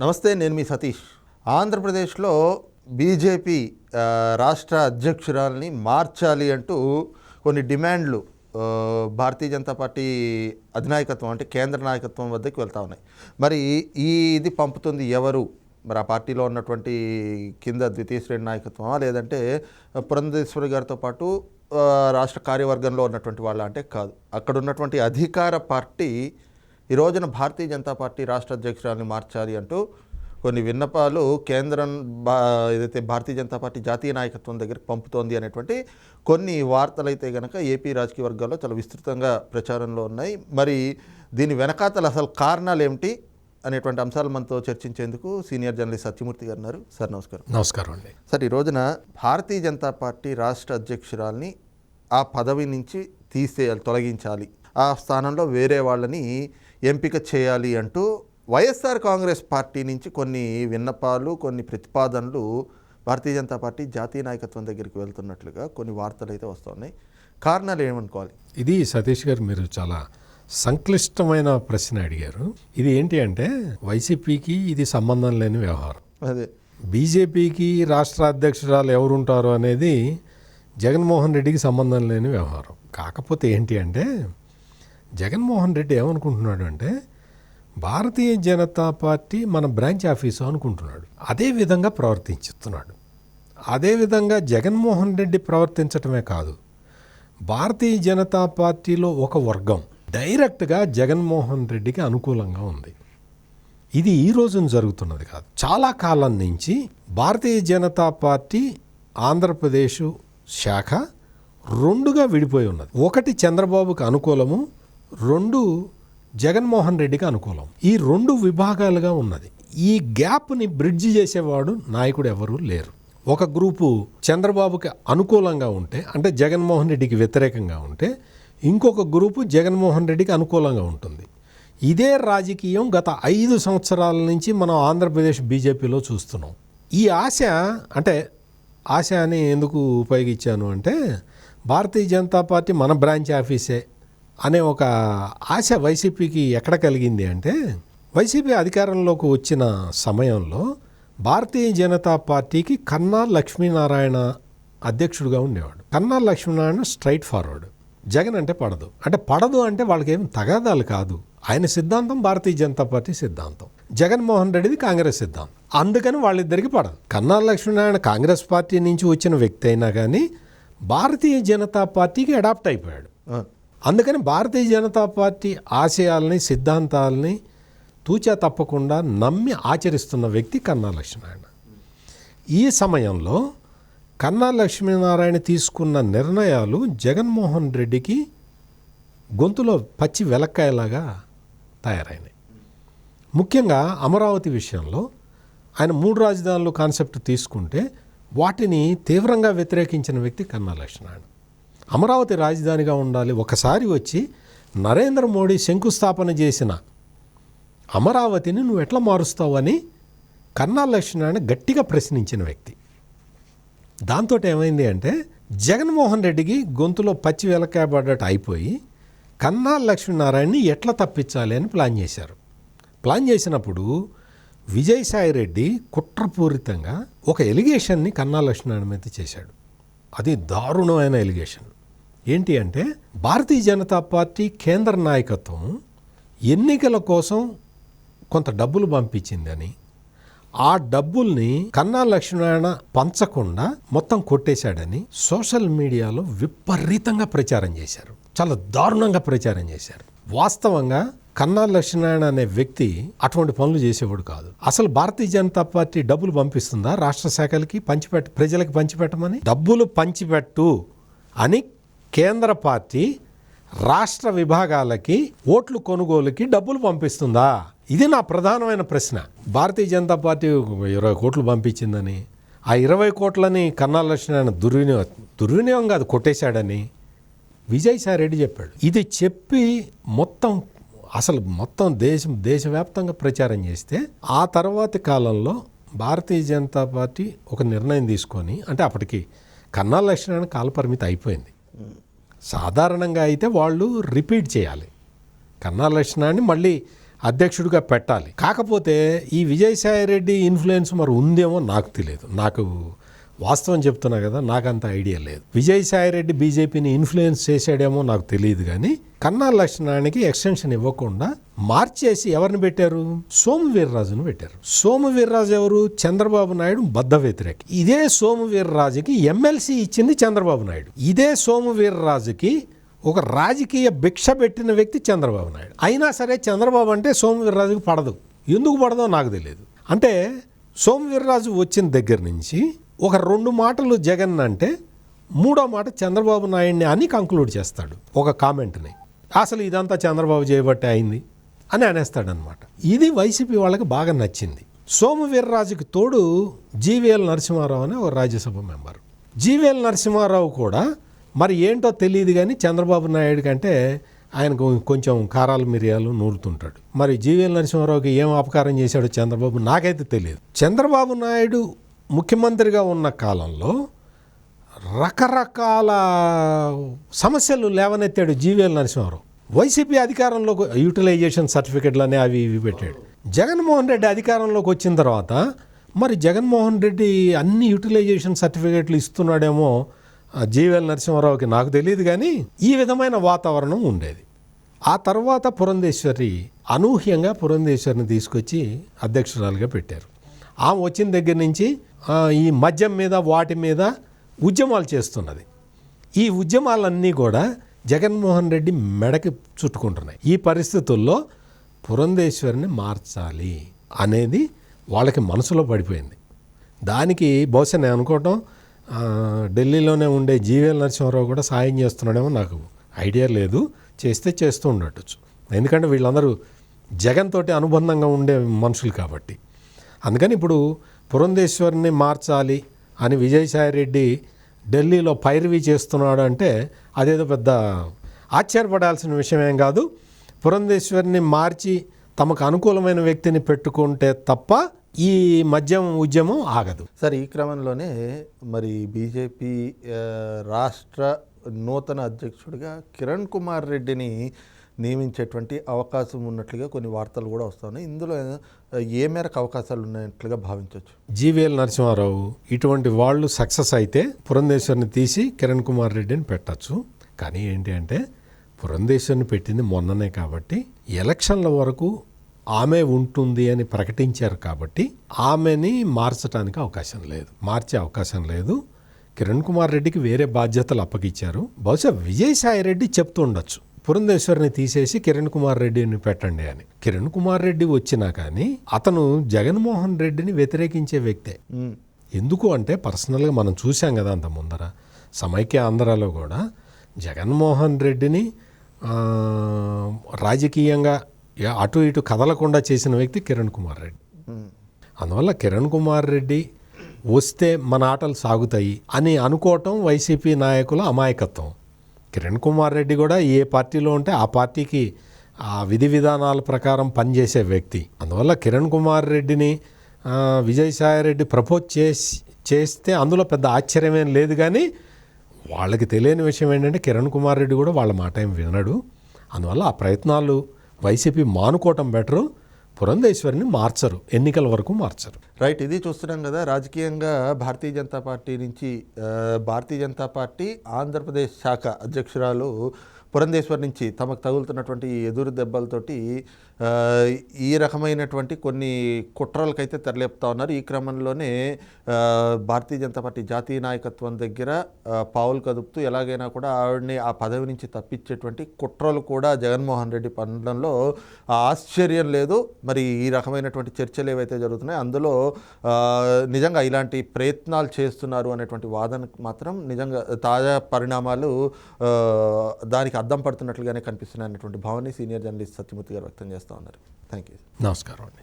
నమస్తే నేను మీ సతీష్. ఆంధ్రప్రదేశ్లో బీజేపీ రాష్ట్ర అధ్యక్షురాలని మార్చాలి అంటూ కొన్ని డిమాండ్లు భారతీయ జనతా పార్టీ అధినాయకత్వం అంటే కేంద్ర నాయకత్వం వద్దకు వెళ్తా ఉన్నాయి. మరి ఈ ఇది పంపుతుంది ఎవరు? మరి ఆ పార్టీలో ఉన్నటువంటి కింద ద్వితీయ శ్రేణి నాయకత్వమా? లేదంటే పురంధేశ్వరి గారితో పాటు రాష్ట్ర కార్యవర్గంలో ఉన్నటువంటి వాళ్ళ అంటే కాదు. అక్కడ ఉన్నటువంటి అధికార పార్టీ ఈ రోజున భారతీయ జనతా పార్టీ రాష్ట్ర అధ్యక్షురాలని మార్చాలి అంటూ కొన్ని విన్నపాలు కేంద్రం బా ఏదైతే భారతీయ జనతా పార్టీ జాతీయ నాయకత్వం దగ్గరికి పంపుతోంది అనేటువంటి కొన్ని వార్తలు అయితే కనుక ఏపీ రాజకీయ వర్గాల్లో చాలా విస్తృతంగా ప్రచారంలో ఉన్నాయి. మరి దీని వెనకాతలు అసలు కారణాలు ఏమిటి అనేటువంటి అంశాలు మనతో చర్చించేందుకు సీనియర్ జర్నలిస్ట్ సత్యమూర్తి గారు ఉన్నారు. సార్ నమస్కారం. నమస్కారం అండి. సార్ ఈ రోజున భారతీయ జనతా పార్టీ రాష్ట్ర అధ్యక్షురాల్ని ఆ పదవి నుంచి తీసేయాలి తొలగించాలి. ఆ స్థానంలో వేరే వాళ్ళని ఎంపిక చేయాలి అంటూ వైఎస్ఆర్ కాంగ్రెస్ పార్టీ నుంచి కొన్ని విన్నపాలు కొన్ని ప్రతిపాదనలు భారతీయ జనతా పార్టీ జాతీయ నాయకత్వం దగ్గరికి వెళ్తున్నట్లుగా కొన్ని వార్తలు అయితే వస్తున్నాయి. కారణాలు ఏమనుకోవాలి? ఇది సతీష్ గారు మీరు చాలా సంక్లిష్టమైన ప్రశ్న అడిగారు. ఇది ఏంటి అంటే వైసీపీకి ఇది సంబంధం లేని వ్యవహారం. అదే. బీజేపీకి రాష్ట్ర అధ్యక్షురాలు ఎవరుంటారు అనేది జగన్మోహన్ రెడ్డికి సంబంధం లేని వ్యవహారం. కాకపోతే ఏంటి అంటే జగన్మోహన్ రెడ్డి ఏమనుకుంటున్నాడు అంటే భారతీయ జనతా పార్టీ మన బ్రాంచ్ ఆఫీసు అనుకుంటున్నాడు. అదే విధంగా ప్రవర్తించుతున్నాడు. అదేవిధంగా జగన్మోహన్ రెడ్డి ప్రవర్తించటమే కాదు భారతీయ జనతా పార్టీలో ఒక వర్గం డైరెక్ట్గా జగన్మోహన్ రెడ్డికి అనుకూలంగా ఉంది. ఇది ఈ రోజున జరుగుతున్నది కాదు. చాలా కాలం నుంచి భారతీయ జనతా పార్టీ ఆంధ్రప్రదేశ్ శాఖ రెండుగా విడిపోయి ఉన్నది. ఒకటి చంద్రబాబుకి అనుకూలము రెండు జగన్మోహన్ రెడ్డికి అనుకూలం. ఈ రెండు విభాగాలుగా ఉన్నది. ఈ గ్యాప్ని బ్రిడ్జ్ చేసేవాడు నాయకుడు ఎవరూ లేరు. ఒక గ్రూపు చంద్రబాబుకి అనుకూలంగా ఉంటే అంటే జగన్మోహన్ రెడ్డికి వ్యతిరేకంగా ఉంటే ఇంకొక గ్రూపు జగన్మోహన్ రెడ్డికి అనుకూలంగా ఉంటుంది. ఇదే రాజకీయం గత ఐదు సంవత్సరాల నుంచి మనం ఆంధ్రప్రదేశ్ బీజేపీలో చూస్తున్నాం. ఈ ఆశ అంటే ఆశ అని ఎందుకు ఉపయోగించాను అంటే భారతీయ జనతా పార్టీ మన బ్రాంచ్ ఆఫీసే అనే ఒక ఆశ వైసీపీకి ఎక్కడ కలిగింది అంటే వైసీపీ అధికారంలోకి వచ్చిన సమయంలో భారతీయ జనతా పార్టీకి కన్నా లక్ష్మీనారాయణ అధ్యక్షుడిగా ఉండేవాడు. కన్నా లక్ష్మీనారాయణ స్ట్రైట్ ఫార్వర్డ్. జగన్ అంటే పడదు. అంటే పడదు అంటే వాళ్ళకి తగాదాలు కాదు. ఆయన సిద్ధాంతం భారతీయ జనతా పార్టీ సిద్ధాంతం. జగన్మోహన్ రెడ్డిది కాంగ్రెస్ సిద్ధాంతం. అందుకని వాళ్ళిద్దరికి పడదు. కన్నా లక్ష్మీనారాయణ కాంగ్రెస్ పార్టీ నుంచి వచ్చిన వ్యక్తి అయినా కానీ భారతీయ జనతా పార్టీకి అడాప్ట్ అయిపోయాడు. అందుకని భారతీయ జనతా పార్టీ ఆశయాల్ని సిద్ధాంతాలని తూచా తప్పకుండా నమ్మి ఆచరిస్తున్న వ్యక్తి కన్నా లక్ష్మీనారాయణ. ఈ సమయంలో కన్నా లక్ష్మీనారాయణ తీసుకున్న నిర్ణయాలు జగన్మోహన్ రెడ్డికి గొంతులో పచ్చి వెలక్కాయలాగా తయారైనాయి. ముఖ్యంగా అమరావతి విషయంలో ఆయన మూడు రాజధానులు కాన్సెప్ట్ తీసుకుంటే వాటిని తీవ్రంగా వ్యతిరేకించిన వ్యక్తి కన్నా లక్ష్మీనారాయణ. అమరావతి రాజధానిగా ఉండాలి. ఒకసారి వచ్చి నరేంద్ర మోడీ శంకుస్థాపన చేసిన అమరావతిని నువ్వు ఎట్లా మారుస్తావని కన్నా లక్ష్మీనారాయణ గట్టిగా ప్రశ్నించిన వ్యక్తి. దాంతో ఏమైంది అంటే జగన్మోహన్ రెడ్డికి గొంతులో పచ్చి వెలకాయబడ్డట్టు అయిపోయి కన్నా లక్ష్మీనారాయణని ఎట్లా తప్పించాలి అని ప్లాన్ చేశారు. ప్లాన్ చేసినప్పుడు విజయసాయి రెడ్డి కుట్రపూరితంగా ఒక ఎలిగేషన్ని కన్నా లక్ష్మీనారాయణ మీద చేశాడు. అది దారుణమైన ఎలిగేషన్. ఏంటి అంటే భారతీయ జనతా పార్టీ కేంద్ర నాయకత్వం ఎన్నికల కోసం కొంత డబ్బులు పంపించిందని ఆ డబ్బుల్ని కన్నా లక్ష్మీనారాయణ పంచకుండా మొత్తం కొట్టేశాడని సోషల్ మీడియాలో విపరీతంగా ప్రచారం చేశారు. చాలా దారుణంగా ప్రచారం చేశారు. వాస్తవంగా కన్నా లక్ష్మీనారాయణ అనే వ్యక్తి అటువంటి పనులు చేసేవాడు కాదు. అసలు భారతీయ జనతా పార్టీ డబ్బులు పంపిస్తుందా? రాష్ట్ర శాఖలకి పంచిపెట్ట ప్రజలకి పంచిపెట్టమని? డబ్బులు పంచిపెట్టు అని కేంద్ర పార్టీ రాష్ట్ర విభాగాలకి ఓట్లు కొనుగోలుకి డబ్బులు పంపిస్తుందా? ఇది నా ప్రధానమైన ప్రశ్న. భారతీయ జనతా పార్టీ ఇరవై కోట్లు పంపించిందని ఆ ఇరవై కోట్లని కన్నా లక్ష్మణ దుర్వినియోగం దుర్వినియోగం కాదు కొట్టేశాడని విజయసాయిరెడ్డి చెప్పాడు. ఇది చెప్పి మొత్తం అసలు మొత్తం దేశం దేశవ్యాప్తంగా ప్రచారం చేస్తే ఆ తర్వాతి కాలంలో భారతీయ జనతా పార్టీ ఒక నిర్ణయం తీసుకొని అంటే అప్పటికి కన్నా లక్ష్మణ కాలపరిమితి అయిపోయింది. సాధారణంగా అయితే వాళ్ళు రిపీట్ చేయాలి. కన్నా లక్షణాన్ని మళ్ళీ అధ్యక్షుడిగా పెట్టాలి. కాకపోతే ఈ విజయసాయి రెడ్డి ఇన్ఫ్లుయెన్స్ మరి ఉందేమో నాకు తెలియదు. నాకు వాస్తవం చెప్తున్నా కదా నాకు అంత ఐడియా లేదు. విజయసాయిరెడ్డి బీజేపీని ఇన్ఫ్లుయెన్స్ చేశాడేమో నాకు తెలియదు కానీ కన్నా లక్ష్మణానికి ఎక్స్టెన్షన్ ఇవ్వకుండా మార్చేసి ఎవరిని పెట్టారు? సోము వీర్రాజును పెట్టారు. సోము వీర్రాజు ఎవరు? చంద్రబాబు నాయుడు బద్ద వ్యతిరేక. ఇదే సోము వీర్రాజుకి ఎమ్మెల్సీ ఇచ్చింది చంద్రబాబు నాయుడు. ఇదే సోము వీర్రాజుకి ఒక రాజకీయ భిక్ష పెట్టిన వ్యక్తి చంద్రబాబు నాయుడు. అయినా సరే చంద్రబాబు అంటే సోము వీర్రాజుకి పడదు. ఎందుకు పడదో నాకు తెలియదు అంటే సోము వీర్రాజు వచ్చిన దగ్గర నుంచి ఒక రెండు మాటలు జగన్ అంటే మూడో మాట చంద్రబాబు నాయుడిని అని కంక్లూడ్ చేస్తాడు ఒక కామెంట్ని. అసలు ఇదంతా చంద్రబాబు చేయబట్టే అయింది అని అనేస్తాడనమాట ఇది వైసీపీ వాళ్ళకి బాగా నచ్చింది. సోమవీర్రాజుకి తోడు జీవీఎల్ నరసింహారావు అనే ఒక రాజ్యసభ మెంబర్. జీవీఎల్ నరసింహారావు కూడా మరి ఏంటో తెలియదు కానీ చంద్రబాబు నాయుడు కంటే ఆయనకు కొంచెం కారాలు మిరియాలు నూరుతుంటాడు. మరి జీవీఎల్ నరసింహారావుకి ఏం అపకారం చేశాడో చంద్రబాబు నాకైతే తెలియదు. చంద్రబాబు నాయుడు ముఖ్యమంత్రిగా ఉన్న కాలంలో రకరకాల సమస్యలు లేవనెత్తాడు జీవీఎల్ నరసింహారావు. వైసీపీ అధికారంలో యూటిలైజేషన్ సర్టిఫికెట్లని అవి ఇవి పెట్టాడు. జగన్మోహన్ రెడ్డి అధికారంలోకి వచ్చిన తర్వాత మరి జగన్మోహన్ రెడ్డి అన్ని యూటిలైజేషన్ సర్టిఫికెట్లు ఇస్తున్నాడేమో జీవీఎల్ నరసింహారావుకి నాకు తెలియదు కానీ ఈ విధమైన వాతావరణం ఉండేది. ఆ తర్వాత పురంధేశ్వరి అనూహ్యంగా పురంధేశ్వరిని తీసుకొచ్చి అధ్యక్షురాలుగా పెట్టారు. ఆమె వచ్చిన దగ్గర నుంచి ఈ మద్యం మీద వాటి మీద ఉద్యమాలు చేస్తున్నది. ఈ ఉద్యమాలన్నీ కూడా జగన్మోహన్ రెడ్డి మెడకి చుట్టుకుంటున్నాయి. ఈ పరిస్థితుల్లో పురంధేశ్వరిని మార్చాలి అనేది వాళ్ళకి మనసులో పడిపోయింది. దానికి బహుశా నేను అనుకోవటం ఢిల్లీలోనే ఉండే జీవీఎల్ నరసింహారావు కూడా సాయం చేస్తున్నాడేమో నాకు ఐడియా లేదు. చేస్తే చేస్తూ ఉండటచ్చు ఎందుకంటే వీళ్ళందరూ జగన్ తోటి అనుబంధంగా ఉండే మనుషులు కాబట్టి. అందుకని ఇప్పుడు పురంధేశ్వరిని మార్చాలి అని విజయసాయి రెడ్డి ఢిల్లీలో పైరవీ చేస్తున్నాడు అంటే అదేదో పెద్ద ఆశ్చర్యపడాల్సిన విషయం ఏం కాదు. పురంధేశ్వరిని మార్చి తమకు అనుకూలమైన వ్యక్తిని పెట్టుకుంటే తప్ప ఈ మద్యం ఉద్యమం ఆగదు. సార్ ఈ క్రమంలోనే మరి బీజేపీ రాష్ట్ర నూతన అధ్యక్షుడిగా కిరణ్ కుమార్ రెడ్డిని నియమించేటువంటి అవకాశం ఉన్నట్లుగా కొన్ని వార్తలు కూడా వస్తున్నాయి ఇందులో ఏ మేరకు అవకాశాలు ఉన్నట్లుగా భావించవచ్చు? జీవీఎల్ నరసింహారావు ఇటువంటి వాళ్ళు సక్సెస్ అయితే పురంధేశ్వరిని తీసి కిరణ్ కుమార్ రెడ్డిని పెట్టచ్చు. కానీ ఏంటి అంటే పురంధేశ్వరిని పెట్టింది మొన్ననే కాబట్టి ఎలక్షన్ల వరకు ఆమె ఉంటుంది అని ప్రకటించారు కాబట్టి ఆమెని మార్చడానికి అవకాశం లేదు. మార్చే అవకాశం లేదు. కిరణ్ కుమార్ రెడ్డికి వేరే బాధ్యతలు అప్పగించారు బహుశా విజయసాయి రెడ్డి చెప్తూ ఉండొచ్చు. పురంధేశ్వరిని తీసేసి కిరణ్ కుమార్ రెడ్డిని పెట్టండి అని. కిరణ్ కుమార్ రెడ్డి వచ్చినా కానీ అతను జగన్మోహన్ రెడ్డిని వ్యతిరేకించే వ్యక్తే. ఎందుకు అంటే పర్సనల్గా మనం చూసాం కదా అంత ముందర. సమైక్య ఆంధ్రాలో కూడా జగన్మోహన్ రెడ్డిని రాజకీయంగా అటు ఇటు కదలకుండా చేసిన వ్యక్తి కిరణ్ కుమార్ రెడ్డి. అందువల్ల కిరణ్ కుమార్ రెడ్డి వస్తే మన ఆటలు సాగుతాయి అని అనుకోవటం వైసీపీ నాయకుల అమాయకత్వం. కిరణ్ కుమార్ రెడ్డి కూడా ఏ పార్టీలో ఉంటే ఆ పార్టీకి ఆ విధి విధానాల ప్రకారం పనిచేసే వ్యక్తి. అందువల్ల కిరణ్ కుమార్ రెడ్డిని విజయసాయిరెడ్డి విజయసాయి రెడ్డి ప్రపోజ్ చేసి చేస్తే అందులో పెద్ద ఆశ్చర్యమేం లేదు కానీ వాళ్ళకి తెలియని విషయం ఏంటంటే కిరణ్ కుమార్ రెడ్డి కూడా వాళ్ళ మాట ఏం వినడు. అందువల్ల ఆ ప్రయత్నాలు వైసీపీ మానుకోవటం బెటరు. పురంధేశ్వరిని మార్చరు ఎన్నికల వరకు మార్చరు. రైట్ ఇది చూస్తున్నాం కదా రాజకీయంగా భారతీయ జనతా పార్టీ నుంచి భారతీయ జనతా పార్టీ ఆంధ్రప్రదేశ్ శాఖ అధ్యక్షురాలు పురంధేశ్వర్ నుంచి తమకు తగులుతున్నటువంటి ఎదురు దెబ్బలతోటి ఈ రకమైనటువంటి కొన్ని కుట్రలకైతే తెరలేపుతా ఉన్నారు. ఈ క్రమంలోనే భారతీయ జనతా పార్టీ జాతీయ నాయకత్వం దగ్గర పావులు కదుపుతూ ఎలాగైనా కూడా ఆవిడని ఆ పదవి నుంచి తప్పించేటువంటి కుట్రలు కూడా జగన్మోహన్ రెడ్డి పనడంలో ఆశ్చర్యం లేదు. మరి ఈ రకమైనటువంటి చర్చలు ఏవైతే జరుగుతున్నాయో అందులో నిజంగా ఇలాంటి ప్రయత్నాలు చేస్తున్నారు అనేటువంటి వాదనకు మాత్రం నిజంగా తాజా పరిణామాలు దానికి అద్దం పడుతున్నట్లుగానే కనిపిస్తున్నాయి అన్నటువంటి భావాన్ని సీనియర్ జర్నలిస్ట్ సత్యమూర్తి గారు వ్యక్తం చేస్తూ ఉన్నారు. థ్యాంక్ యూ నమస్కారం అండి.